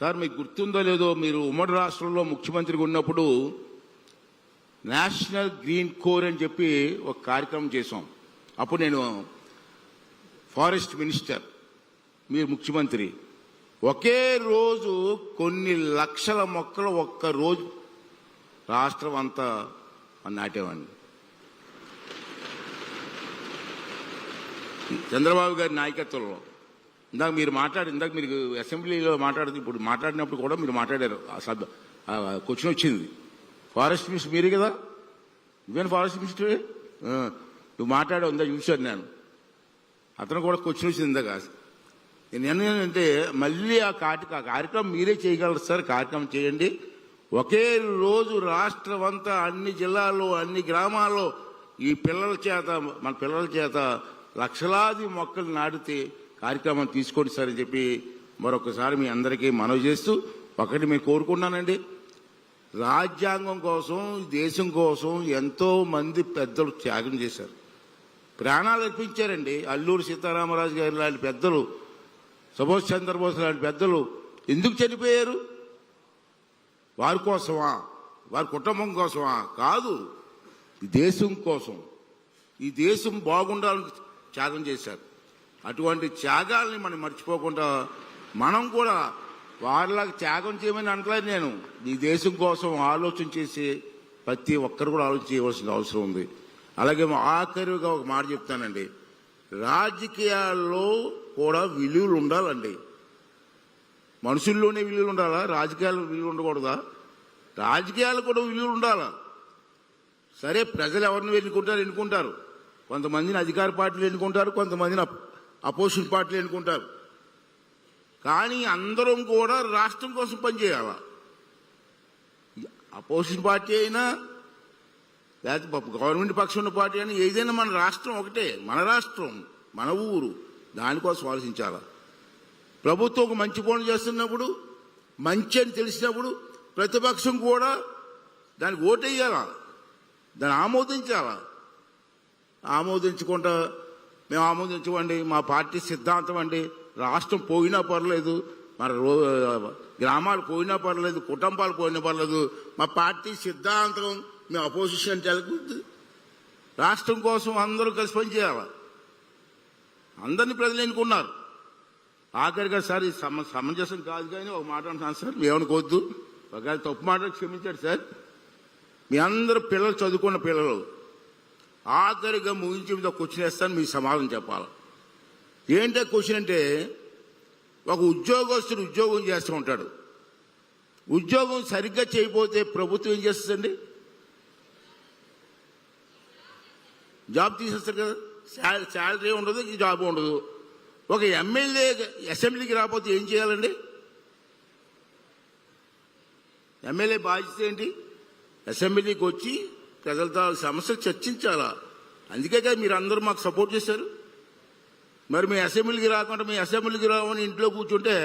Sir మీకు గుర్తుందో లేదో మీరు ఉమ్మడి రాష్ట్రంలో ముఖ్యమంత్రిగా ఉన్నప్పుడు నేషనల్ గ్రీన్ కోర్ అని చెప్పి ఒక కార్యక్రమం చేశాం. అప్పుడు నేను ఫారెస్ట్ మినిస్టర్ మీరు ముఖ్యమంత్రి. ఒకే రోజు కొన్ని లక్షల మొక్కలు ఒక్క రోజు రాష్ట్రం అంతా నాటేవాడిని. చంద్రబాబు గారి నాయకత్వంలో. ఇందాక మీరు మాట్లాడి ఇందాక మీరు అసెంబ్లీలో మాట్లాడుతూ ఇప్పుడు మాట్లాడినప్పుడు కూడా మీరు మాట్లాడారు. సబ్ సభ క్వశ్చన్ వచ్చింది. ఫారెస్ట్ మినిస్టర్ మీరే కదా? నువ్వేనా ఫారెస్ట్ మినిస్టర్? నువ్వు మాట్లాడావు ఉందా చూశాను నేను. అతను కూడా క్వశ్చన్ వచ్చింది ఇందాక. నేను ఏంటంటే మళ్ళీ ఆ కాటి ఆ కార్యక్రమం మీరే చేయగలరు సార్? కార్యక్రమం చేయండి. ఒకే రోజు రాష్ట్రం అంతా అన్ని జిల్లాల్లో అన్ని గ్రామాల్లో ఈ పిల్లల చేత మన పిల్లల చేత లక్షలాది మొక్కలు నాటితే కార్యక్రమం తీసుకోండి సార్ అని చెప్పి మరొకసారి మీ అందరికీ మనవి చేస్తూ ఒకటి మేము కోరుకున్నానండి రాజ్యాంగం కోసం దేశం కోసం ఎంతో మంది పెద్దలు త్యాగం చేశారు. ప్రాణాలు అర్పించారండి. అల్లూరు సీతారామరాజు గారి లాంటి పెద్దలు సుభాష్ చంద్రబోస్ లాంటి పెద్దలు ఎందుకు చనిపోయారు? వారి కోసమా? వారి కుటుంబం కోసమా? కాదు దేశం కోసం. ఈ దేశం బాగుండాలని త్యాగం చేశారు. అటువంటి త్యాగాల్ని మనం మర్చిపోకుండా మనం కూడా వాళ్ళకి త్యాగం చేయమని అనట్లేదు నేను. ఈ దేశం కోసం ఆలోచన చేసి ప్రతి ఒక్కరు కూడా ఆలోచన చేయవలసిన అవసరం ఉంది. అలాగే ఆఖరిగా ఒక మాట చెప్తానండి. రాజకీయాల్లో కూడా విలువలు ఉండాలండి. మనుషుల్లోనే విలువలు ఉండాలా? రాజకీయాల్లో విలువలు ఉండకూడదా? రాజకీయాలు కూడా విలువలు ఉండాలా? సరే ప్రజలు ఎవరిని ఎన్నుకుంటారు? ఎన్నుకుంటారు. కొంతమందిని అధికార పార్టీలు ఎన్నుకుంటారు కొంతమందిని అపోజిషన్ పార్టీలు ఎన్నుకుంటారు. కానీ అందరం కూడా రాష్ట్రం కోసం పనిచేయాల? అపోజిషన్ పార్టీ అయినా లేకపోతే గవర్నమెంట్ పక్షం ఉన్న పార్టీ అయినా ఏదైనా మన రాష్ట్రం ఒకటే మన రాష్ట్రం మన ఊరు దానికోసం ఆలోచించాల? ప్రభుత్వం ఒక మంచి పనులు చేస్తున్నప్పుడు మంచి అని తెలిసినప్పుడు ప్రతిపక్షం కూడా దానికి ఓటేయాలా? దాన్ని ఆమోదించాలా? ఆమోదించకుండా మేము ఆమోదించమండి మా పార్టీ సిద్ధాంతం అండి. రాష్ట్రం పోయినా పర్లేదు మన రో గ్రామాలు పోయినా పర్లేదు కుటుంబాలు పోయినా పర్లేదు మా పార్టీ సిద్ధాంతం మేము అపోజిషన్ జరుగుద్ది. రాష్ట్రం కోసం అందరూ కలిసి పనిచేయాలి? అందరినీ ప్రజలు ఎన్నుకున్నారు. ఆఖరిగా సార్ ఇది సమ సమంజసం కాదు కానీ ఒక మాట అంటున్నాను సార్ మేమనుకోవద్దు ఒకవేళ తప్పు మాట క్షమించాడు సార్. మీ అందరు పిల్లలు చదువుకున్న పిల్లలు. ఆఖరిగా ముగించి మీద క్వశ్చన్ వేస్తాను మీ సమాధానం చెప్పాలి? ఏంటో క్వశ్చన్ అంటే ఒక ఉద్యోగస్తుడు ఉద్యోగం చేస్తూ ఉంటాడు. ఉద్యోగం సరిగ్గా చేయకపోతే ప్రభుత్వం ఏం చేస్తుందండి? జాబ్ తీసేస్తారు కదా. శాలరీ శాలరీ ఉండదు ఈ జాబ్ ఉండదు. ఒక ఎమ్మెల్యే అసెంబ్లీకి రాకపోతే ఏం చేయాలండి? ఎమ్మెల్యే బాధ్యత ఏంటి? అసెంబ్లీకి వచ్చి ప్రజలతో సమస్యలు చర్చించాలా? అందుకే కదా మీరు అందరూ మాకు సపోర్ట్ చేశారు. మరి మీ అసెంబ్లీకి రాకుండా మీ అసెంబ్లీకి రావని ఇంట్లో కూర్చుంటే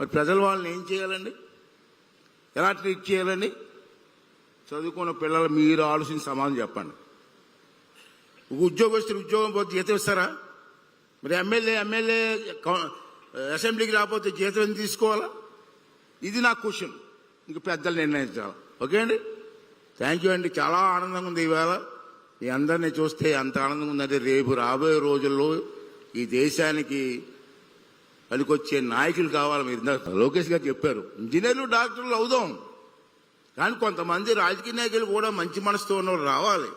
మరి ప్రజలు వాళ్ళని ఏం చేయాలండి? ఎలా ట్రీట్ చేయాలండి? చదువుకున్న పిల్లలు మీరు ఆలోచించి సమాధానం చెప్పండి. ఒక ఉద్యోగస్తులు ఉద్యోగం పోతే జీతం ఇస్తారా? మరి ఎమ్మెల్యే ఎమ్మెల్యే అసెంబ్లీకి రాకపోతే జీతం ఎందుకు తీసుకోవాలా? ఇది నా క్వశ్చన్. ఇంక పెద్దలు నిర్ణయించాలి. ఓకే అండి? థ్యాంక్ యూ అండి. చాలా ఆనందంగా ఉంది ఈవేళ మీ అందరినీ చూస్తే అంత ఆనందంగా ఉందంటే రేపు రాబోయే రోజుల్లో ఈ దేశానికి పనికొచ్చే నాయకులు కావాలి మీరు. ఇందాక లోకేష్ గారు చెప్పారు. ఇంజనీర్లు డాక్టర్లు అవుదాం. కానీ కొంతమంది రాజకీయ నాయకులు కూడా మంచి మనసుతో ఉన్నవారు రావాలి.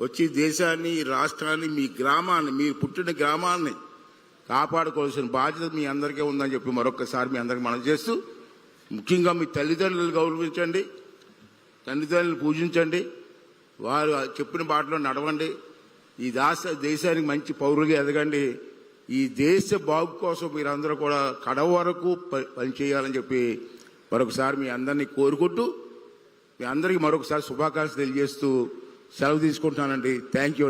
వచ్చి దేశాన్ని రాష్ట్రాన్ని మీ గ్రామాన్ని మీరు పుట్టిన గ్రామాన్ని కాపాడుకోవాల్సిన బాధ్యత మీ అందరికీ ఉందని చెప్పి మరొకసారి మీ అందరికి మనం చేస్తూ ముఖ్యంగా మీ తల్లిదండ్రులు గౌరవించండి. తల్లిదండ్రులు పూజించండి. వారు చెప్పిన బాటలో నడవండి. ఈ దాస దేశానికి మంచి పౌరులుగా ఎదగండి. ఈ దేశ బాగు కోసం మీరందరూ కూడా కడ వరకు పనిచేయాలని చెప్పి మరొకసారి మీ అందరినీ కోరుకుంటూ మీ అందరికీ మరొకసారి శుభాకాంక్షలు తెలియజేస్తూ సెలవు తీసుకుంటున్నానండి. Thank you